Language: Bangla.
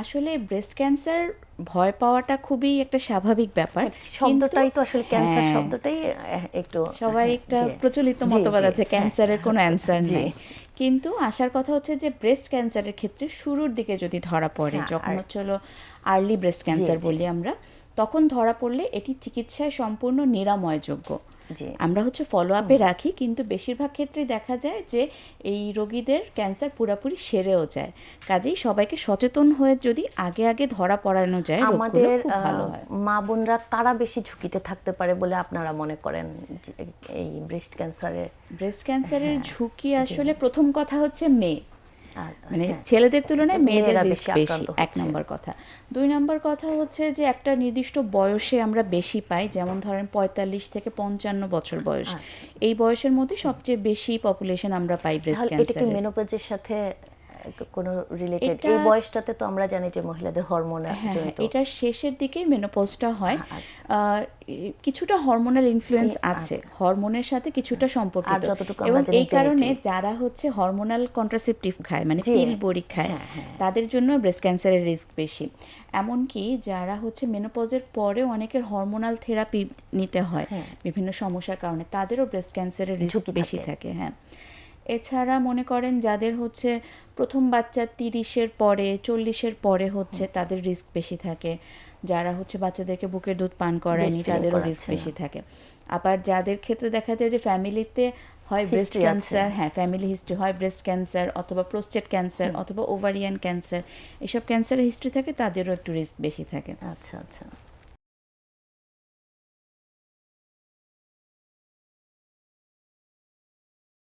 আসলে ব্রেস্ট ক্যান্সার ভয় পাওয়াটা খুবই একটা স্বাভাবিক ব্যাপার। শব্দটাই তো আসলে ক্যান্সার হ্যাঁ, শব্দটাই একটু সবাই হ্যাঁ, একটা প্রচলিত মতবাদ আছে হ্যাঁ, ক্যান্সারের কোনো অ্যান্সার নেই। কিন্তু আসার কথা হচ্ছে যে ব্রেস্ট ক্যান্সারের ক্ষেত্রে শুরুর দিকে যদি ধরা পড়ে হ্যাঁ, যখন হচ্ছে হলো আর্লি ব্রেস্ট ক্যান্সার বলি আমরা তখন ধরা পড়লে এটি চিকিৎসায় সম্পূর্ণ নিরাময়যোগ্য। আমরা হচ্ছে ফলো আপে রাখি কিন্তু বেশিরভাগ ক্ষেত্রে দেখা যায় যে এই রোগীদের ক্যান্সার পুরোপুরি সেরেও যায়। কাজেই সবাইকে সচেতন হয়ে যদি আগে আগে ধরা পড়ানো যায় আমাদের মা বোনরা কারা বেশি ঝুঁকিতে থাকতে পারে বলে আপনারা মনে করেন এই ব্রেস্ট ক্যান্সারের ব্রেস্ট ক্যান্সারের ঝুঁকি আসলে প্রথম কথা হচ্ছে মেয়ে। মানে হ্যাঁ, ছেলেদের তুলনায় মেয়েদের বেশি বেশি আক্রান্ত এক নম্বর কথা। দুই নম্বর কথা হচ্ছে যে একটা নির্দিষ্ট বয়সে আমরা বেশি পাই যেমন ধরেন পঁয়তাল্লিশ থেকে পঞ্চান্ন বছর বয়স। আচ্ছা। এই বয়সের মধ্যে সবচেয়ে বেশি পপুলেশন আমরা পাই ব্রেস্ট ক্যান্সার এটা কি ক্যান্সার মেনোপজের সাথে কোনো রিলেটেড এই বয়সটাতে তো আমরা জানি যে মহিলাদের হরমোন হ্যাঁ হ্যাঁ, এটার শেষের দিকেই মেনোপজটা হয় হ্যাঁ, কিছুটা হরমোনাল ইনফ্লুয়েন্স আছে হরমোনের সাথে কিছুটা সম্পর্কিত আর যতটুকু আমরা এবং জানি এই কারণে যারা হচ্ছে হরমোনাল কন্ট্রাসেপটিভ খায় মানে পিল বড়ি খায়। তাদের জন্য ব্রেস্ট ক্যান্সারের রিস্ক বেশি এমনকি যারা হচ্ছে মেনোপজের পরেও অনেকের হরমোনাল থেরাপি নিতে হয়। বিভিন্ন সমস্যার কারণে তাদেরও ব্রেস্ট ক্যান্সারের রিস্ক ঝুঁকি বেশি। থাকে হ্যাঁ এছাড়া মনে করেন যাদের হচ্ছে প্রথম বাচ্চা তিরিশের পরে চল্লিশের পরে হচ্ছে তাদের রিস্ক বেশি থাকে। যারা হচ্ছে বাচ্চাদেরকে বুকের দুধ পান করায়নি তাদেরও রিস্ক বেশি থাকে। আবার যাদের ক্ষেত্রে দেখা যায় যে ফ্যামিলিতে হয় ব্রেস্ট ক্যান্সার হ্যাঁ ফ্যামিলি হিস্ট্রি হয় ব্রেস্ট ক্যান্সার অথবা প্রোস্টেট ক্যান্সার অথবা ওভারিয়ান ক্যান্সার এসব ক্যান্সারের হিস্ট্রি থাকে তাদেরও একটু রিস্ক বেশি থাকে। আচ্ছা আচ্ছা।